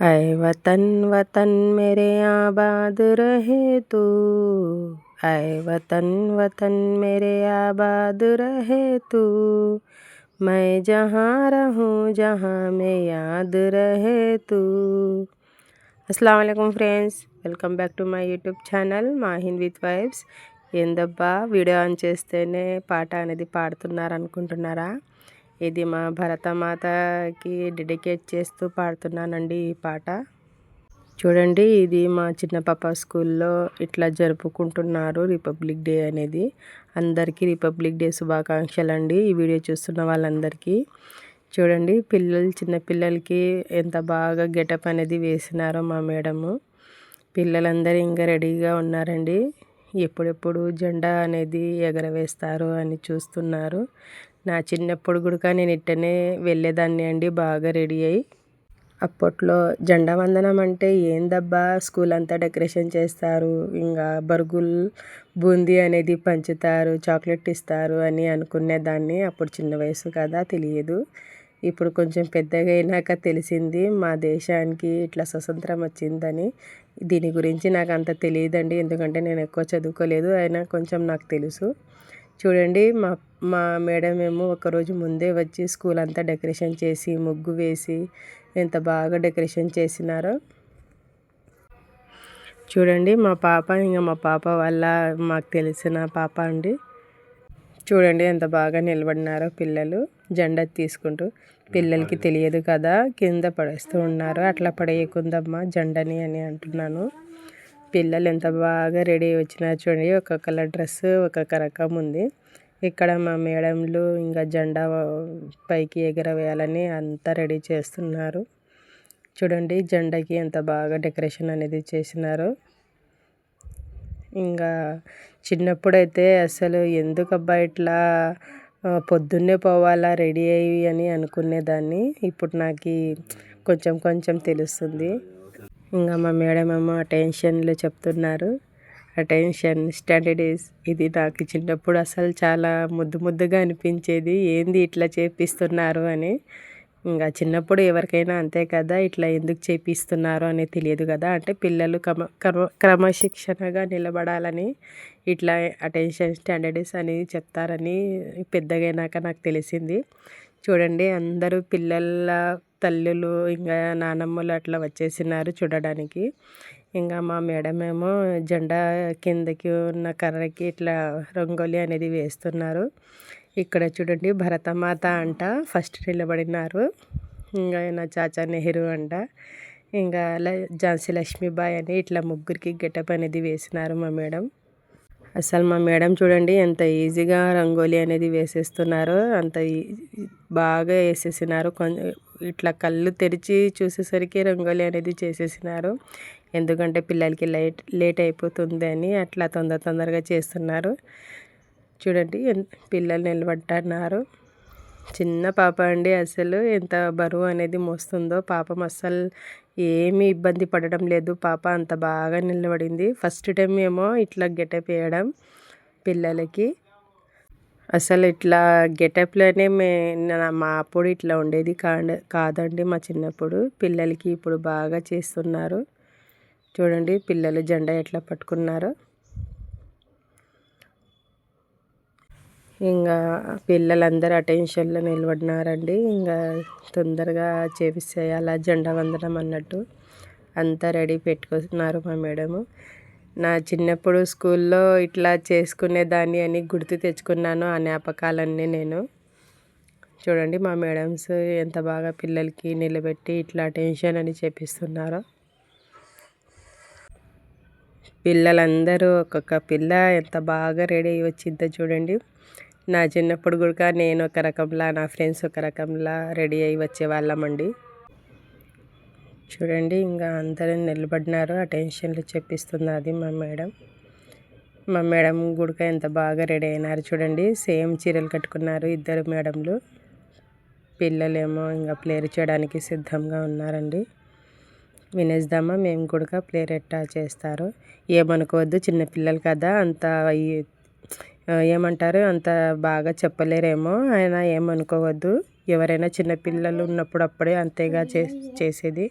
ऐ वतन वतन मेरे आबाद रहे तू ऐ वतन वतन मेरे आबाद रहे तू मैं जहाँ रहूँ जहाँ में याद रहे तू అస్సలం అయికం friends welcome back to my YouTube channel Mahin with vibes ఏందబ్బా వీడియో ఆన్ చేస్తేనే పాట అనేది పాడుతున్నారు అనుకుంటున్నారా ఇది మా భరతమాతకి డెడికేట్ చేస్తూ పాడుతున్నానండి ఈ పాట. చూడండి ఇది మా చిన్న పాప స్కూల్లో ఇట్లా జరుపుకుంటున్నారు రిపబ్లిక్ డే అనేది. అందరికీ రిపబ్లిక్ డే శుభాకాంక్షలు అండి ఈ వీడియో చూస్తున్న వాళ్ళందరికీ. చూడండి పిల్లలు చిన్న పిల్లలకి ఎంత బాగా గెటప్ అనేది వేసినారో మా మేడము. పిల్లలందరూ ఇంకా రెడీగా ఉన్నారండి. ఎప్పుడెప్పుడు జెండా అనేది ఎగరవేస్తారు అని చూస్తున్నారు. నా చిన్నప్పుడు కూడా నేను ఇట్టనే వెళ్ళేదాన్ని అండి బాగా రెడీ అయ్యి. అప్పట్లో జెండా వందనం అంటే ఏందబ్బా స్కూల్ అంతా డెకరేషన్ చేస్తారు ఇంకా బరుగుల్ బూందీ అనేది పంచుతారు చాక్లెట్ ఇస్తారు అని అనుకునేదాన్ని. అప్పుడు చిన్న వయసు కదా తెలియదు. ఇప్పుడు కొంచెం పెద్దగా అయినాక తెలిసింది మా దేశానికి ఇట్లా స్వతంత్రం వచ్చిందని. దీని గురించి నాకు అంత తెలియదండి. ఎందుకంటే నేను ఎక్కువ చదువుకోలేదు. అయినా కొంచెం నాకు తెలుసు. చూడండి మా మా మేడం ఏమో ఒకరోజు ముందే వచ్చి స్కూల్ అంతా డెకరేషన్ చేసి ముగ్గు వేసి ఎంత బాగా డెకరేషన్ చేసినారో. చూడండి మా పాప ఇంకా మా పాప వల్ల మాకు తెలిసిన పాప అండి. చూడండి ఎంత బాగా నిలబడినారో పిల్లలు. జెండా తీసుకుంటూ పిల్లలకి తెలియదు కదా కింద పడేస్తూ ఉన్నారు. అట్లా పడేయకుందమ్మా జెండని అని అంటున్నాను. పిల్లలు ఎంత బాగా రెడీ వచ్చినారు చూడండి. ఒక కలర్ డ్రెస్ ఒక్కొక్క రకం ఉంది. ఇక్కడ మా మేడంలు ఇంకా జెండా పైకి ఎగరవేయాలని అంతా రెడీ చేస్తున్నారు. చూడండి జెండాకి ఎంత బాగా డెకరేషన్ అనేది చేసినారు. ఇంకా చిన్నప్పుడైతే అసలు ఎందుకు అబ్బా ఇట్లా పొద్దున్నే పోవాలా రెడీ అయ్యి అని అనుకునేదాన్ని. ఇప్పుడు నాకు కొంచెం కొంచెం తెలుస్తుంది. ఇంకా మా మేడం ఏమో అటెన్షన్లు చెప్తున్నారు. అటెన్షన్ స్టాండర్డీస్ ఇది నాకు చిన్నప్పుడు అసలు చాలా ముద్దు ముద్దుగా అనిపించేది. ఏంది ఇట్లా చేపిస్తున్నారు అని. ఇంకా చిన్నప్పుడు ఎవరికైనా అంతే కదా ఇట్లా ఎందుకు చేపిస్తున్నారు అని తెలియదు కదా. అంటే పిల్లలు క్రమ క్రమ క్రమశిక్షణగా నిలబడాలని ఇట్లా అటెన్షన్ స్టాండర్డ్స్ అని చెప్తారని పెద్దగైనాక నాకు తెలిసింది. చూడండి అందరూ పిల్లల తల్లులు ఇంకా నానమ్మలు అట్లా వచ్చేసినారు చూడడానికి. ఇంకా మా మేడం ఏమో జెండా కిందకి ఉన్న కర్రకి ఇట్లా రంగోలి అనేది వేస్తున్నారు. ఇక్కడ చూడండి భరతమాత అంట ఫస్ట్ నిలబడినారు. ఇంకా నా చాచా నెహ్రూ అంట. ఇంకా ఝాన్సీ లక్ష్మీబాయి అని ఇట్లా ముగ్గురికి గెటప్ అనేది వేసినారు మా మేడం. అసలు మా మేడం చూడండి ఎంత ఈజీగా రంగోలీ అనేది వేసేస్తున్నారు. అంత బాగా వేసేసినారు. కొంచెం ఇట్లా కళ్ళు తెరిచి చూసేసరికి రంగోలీ అనేది చేసేసినారు. ఎందుకంటే పిల్లలకి లైట్ లేట్ అయిపోతుంది అని అట్లా తొందర తొందరగా చేస్తున్నారు. చూడండి పిల్లలు నిలబడ్డారు. చిన్న పాప అండి అసలు. ఎంత బరువు అనేది మోస్తుందో. పాపం అస్సలు ఏమీ ఇబ్బంది పడడం లేదు. పాప అంత బాగా నిలబడింది. ఫస్ట్ టైం ఏమో ఇట్లా గెటప్ వేయడం పిల్లలకి. అసలు ఇట్లా గెటప్లోనే మే మా అప్పుడు ఇట్లా ఉండేది కాండ కాదండి మా చిన్నప్పుడు. పిల్లలకి ఇప్పుడు బాగా చేస్తున్నారు. చూడండి పిల్లలు జెండా ఎట్లా పట్టుకున్నారు. ఇంకా పిల్లలందరూ అటెన్షన్లో నిలబడినారండి. ఇంకా తొందరగా చేపిసేయాల జెండా వందనం అన్నట్టు అంతా రెడీ పెట్టుకున్నారు మా మేడము. నా చిన్నప్పుడు స్కూల్లో ఇట్లా చేసుకునేదాన్ని అని గుర్తు తెచ్చుకున్నాను ఆ జ్ఞాపకాలన్నీ నేను. చూడండి మా మేడమ్స్ ఎంత బాగా పిల్లలకి నిలబెట్టి ఇట్లా అటెన్షన్ అని చేపిస్తున్నారో. పిల్లలందరూ ఒక్కొక్క పిల్ల ఎంత బాగా రెడీ అయ్యి వచ్చిందో చూడండి. నా చిన్నప్పుడు కూడా నేను ఒక రకంలా నా ఫ్రెండ్స్ ఒక రకంలా రెడీ అయ్యి వచ్చేవాళ్ళమండి చూడండి ఇంకా అందరూ నిలబడినారు ఆ టెన్షన్లు చెప్పిస్తుంది అది మా మేడం. మా మేడం గుడిక ఎంత బాగా రెడీ అయినారు చూడండి సేమ్ చీరలు కట్టుకున్నారు ఇద్దరు మేడంలు. పిల్లలేమో ఇంకా ప్లేర్ చేయడానికి సిద్ధంగా ఉన్నారండి. వినేద్దామా మేము కూడా ప్లేర్ ఎట్టా చేస్తారు? ఏమనుకోవద్దు చిన్నపిల్లలు కదా అంత ఏమంటారు? అంత బాగా చెప్పలేరేమో. ఆయన ఏమనుకోవద్దు ఎవరైనా చిన్నపిల్లలు ఉన్నప్పుడు అప్పుడే అంతేగా చే చేసేది.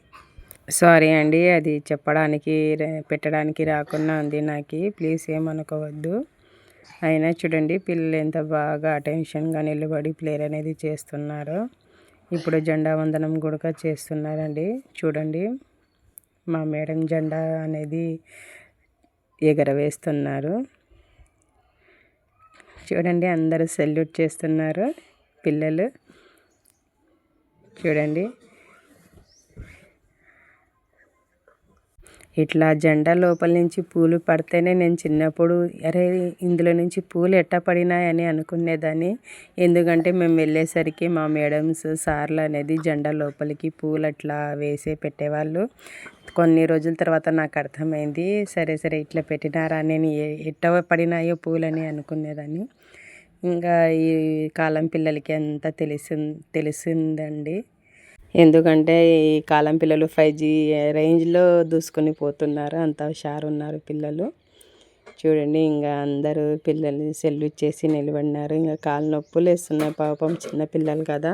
సారీ అండి అది చెప్పడానికి పెట్టడానికి రాకుండా ఉంది నాకు. ప్లీజ్ ఏమనుకోవద్దు అయినా చూడండి పిల్లలు ఎంత బాగా అటెన్షన్గా నిలబడి ప్లేయర్ అనేది చేస్తున్నారు. ఇప్పుడు జెండా వందనం కూడా చేస్తున్నారండి. చూడండి మా మేడం జెండా అనేది ఎగరవేస్తున్నారు. చూడండి అందరూ సెల్యూట్ చేస్తున్నారు పిల్లలు. చూడండి. ఇట్లా జెండా లోపల నుంచి పూలు పడితేనే నేను చిన్నప్పుడు అరే ఇందులో నుంచి పూలు ఎట్టా పడినాయని అనుకునేదాన్ని. ఎందుకంటే మేము వెళ్ళేసరికి మా మేడమ్స్ సార్లు అనేది జెండా లోపలికి పూలు అట్లా వేసే పెట్టేవాళ్ళు. కొన్ని రోజుల తర్వాత నాకు అర్థమైంది సరే సరే ఇట్లా పెట్టినారా నేను ఎట్ట పడినాయో పూలని అనుకునేదాన్ని. ఇంకా ఈ కాలం పిల్లలకి అంతా తెలిసి తెలిసిందండి. ఎందుకంటే ఈ కాలం పిల్లలు ఫైవ్ జీ రేంజ్లో దూసుకొని పోతున్నారు. అంత హుషారు ఉన్నారు పిల్లలు. చూడండి ఇంకా అందరూ పిల్లలు సెల్లు చేసి నిలబడినారు. ఇంకా కాలు నొప్పులు వేస్తున్నాయి పాపం చిన్న పిల్లలు కదా.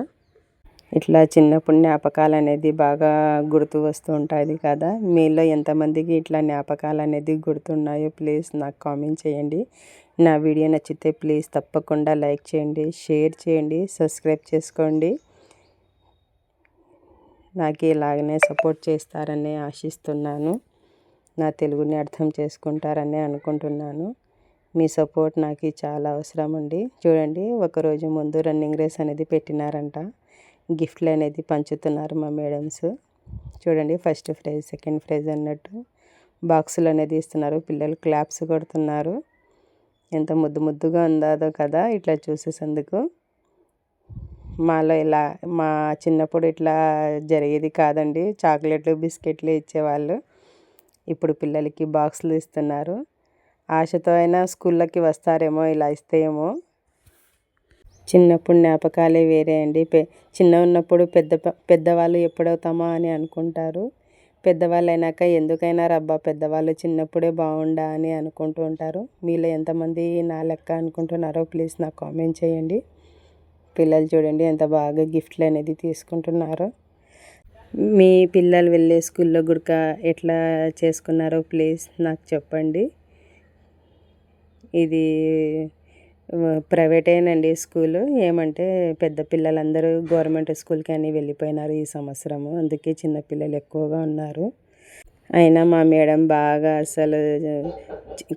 ఇట్లా చిన్నప్పుడు జ్ఞాపకాలు అనేది బాగా గుర్తు వస్తూ ఉంటుంది కదా. మీలో ఎంతమందికి ఇట్లా జ్ఞాపకాలు అనేది గుర్తున్నాయో ప్లీజ్ నాకు కామెంట్ చేయండి. నా వీడియో నచ్చితే ప్లీజ్ తప్పకుండా లైక్ చేయండి షేర్ చేయండి సబ్స్క్రైబ్ చేసుకోండి. నాకు ఇలాగనే సపోర్ట్ చేస్తారని ఆశిస్తున్నాను. నా తెలుగుని అర్థం చేసుకుంటారని అనుకుంటున్నాను. మీ సపోర్ట్ నాకు చాలా అవసరం అండి చూడండి ఒకరోజు ముందు రన్నింగ్ రేస్ అనేది పెట్టినారంట. గిఫ్ట్లు అనేది పంచుతున్నారు మా మేడమ్స్. చూడండి ఫస్ట్ ప్రైజ్ సెకండ్ ప్రైజ్ అన్నట్టు బాక్సులు అనేది ఇస్తున్నారు. పిల్లలు క్లాప్స్ కొడుతున్నారు. ఎంత ముద్దు ముద్దుగా ఉందో కదా ఇట్లా చూసేసందుకు. మాలో ఇలా మా చిన్నప్పుడు ఇట్లా జరిగేది కాదండి. చాక్లెట్లు బిస్కెట్లు ఇచ్చేవాళ్ళు. ఇప్పుడు పిల్లలకి బాక్సులు ఇస్తున్నారు. ఆశతో అయినా స్కూళ్ళకి వస్తారేమో ఇలా ఇస్తేమో. చిన్నప్పుడు జ్ఞాపకాలే వేరే అండి. పె చిన్న ఉన్నప్పుడు పెద్ద పెద్దవాళ్ళు ఎప్పుడవుతామా అని అనుకుంటారు. పెద్దవాళ్ళు అయినాక ఎందుకైనా రబ్బా పెద్దవాళ్ళు చిన్నప్పుడే బాగుండా అని అనుకుంటూ ఉంటారు. మీలో ఎంతమంది నా లెక్క అనుకుంటున్నారో ప్లీజ్ నాకు కామెంట్ చేయండి. పిల్లలు చూడండి ఎంత బాగా గిఫ్ట్లు అనేది తీసుకుంటున్నారో. మీ పిల్లలు వెళ్ళే స్కూల్లో గుడక ఎట్లా చేసుకున్నారో ప్లీజ్ నాకు చెప్పండి. ఇది ప్రైవేటేనండి స్కూలు. ఏమంటే పెద్ద పిల్లలందరూ గవర్నమెంట్ స్కూల్కి అని వెళ్ళిపోయినారు ఈ సంవత్సరము. అందుకే చిన్నపిల్లలు ఎక్కువగా ఉన్నారు. అయినా మా మేడం బాగా అసలు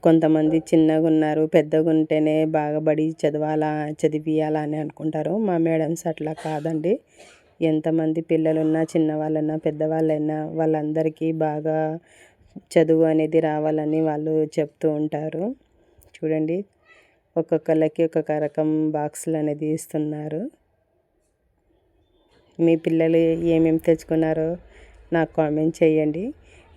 కొంతమంది చిన్నగా ఉన్నారు పెద్దగా ఉంటేనే బాగా బడి చదవాలా చదివియాలా అని అనుకుంటారు. మా మేడమ్స్ అట్లా కాదండి. ఎంతమంది పిల్లలున్నా చిన్నవాళ్ళైనా పెద్దవాళ్ళైనా వాళ్ళందరికీ బాగా చదువు అనేది రావాలని వాళ్ళు చెప్తూ ఉంటారు. చూడండి ఒక్కొక్కళ్ళకి ఒక్కొక్క రకం బాక్సులు అనేది ఇస్తున్నారు. మీ పిల్లలు ఏమేమి తెచ్చుకున్నారో నాకు కామెంట్ చేయండి.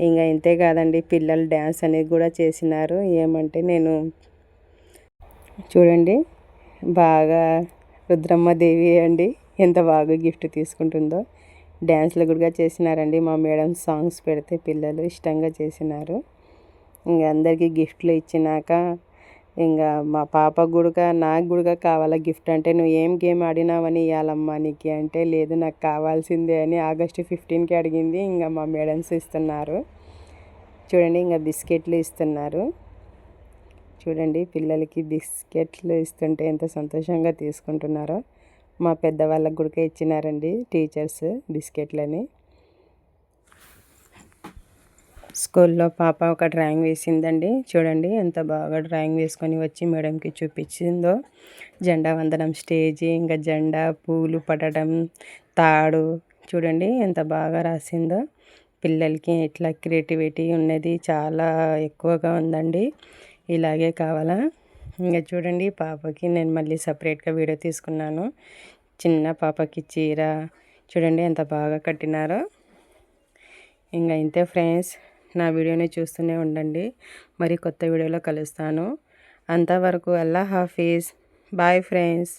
ఇంకా ఇంతే కాదండి పిల్లలు డ్యాన్స్ అనేది కూడా చేసినారు. ఏమంటే నేను చూడండి బాగా రుద్రమ్మదేవి అండి ఎంత బాగా గిఫ్ట్ తీసుకుంటుందో. డ్యాన్స్లు కూడా చేసినారండి మా మేడం సాంగ్స్ పెడితే పిల్లలు ఇష్టంగా చేసినారు. ఇంకా అందరికీ గిఫ్ట్లు ఇచ్చినాక ఇంకా మా పాప గుడక నాకు గుడక కావాలా గిఫ్ట్ అంటే నువ్వు ఏం గేమ్ ఆడినావని ఇవ్వాలమ్మా నీకు అంటే లేదు నాకు కావాల్సిందే అని ఆగస్టు ఫిఫ్టీన్కి అడిగింది. ఇంకా మా మేడమ్స్ ఇస్తున్నారు. చూడండి ఇంకా బిస్కెట్లు ఇస్తున్నారు. చూడండి పిల్లలకి బిస్కెట్లు ఇస్తుంటే ఎంత సంతోషంగా తీసుకుంటున్నారో. మా పెద్దవాళ్ళకు కూడా ఇచ్చినారండి టీచర్స్ బిస్కెట్లని. స్కూల్లో పాప ఒక డ్రాయింగ్ వేసిందండి. చూడండి ఎంత బాగా డ్రాయింగ్ వేసుకొని వచ్చి మేడంకి చూపించిందో. జెండా వందనం స్టేజి ఇంకా జెండా పూలు పడడం తాడు. చూడండి ఎంత బాగా రాసిందో. పిల్లలకి ఇట్లా క్రియేటివిటీ ఉన్నది చాలా ఎక్కువగా ఉందండి. ఇలాగే కావాలా? ఇంకా చూడండి పాపకి నేను మళ్ళీ సపరేట్గా వీడియో తీసుకున్నాను. చిన్న పాపకి చీర. చూడండి ఎంత బాగా కట్టినారో. ఇంకా ఇంతే ఫ్రెండ్స్. నా వీడియోని చూస్తూనే ఉండండి. మరి కొత్త వీడియోలో కలుస్తాను. అంతవరకు అల్లా హాఫీజ్. Bye friends.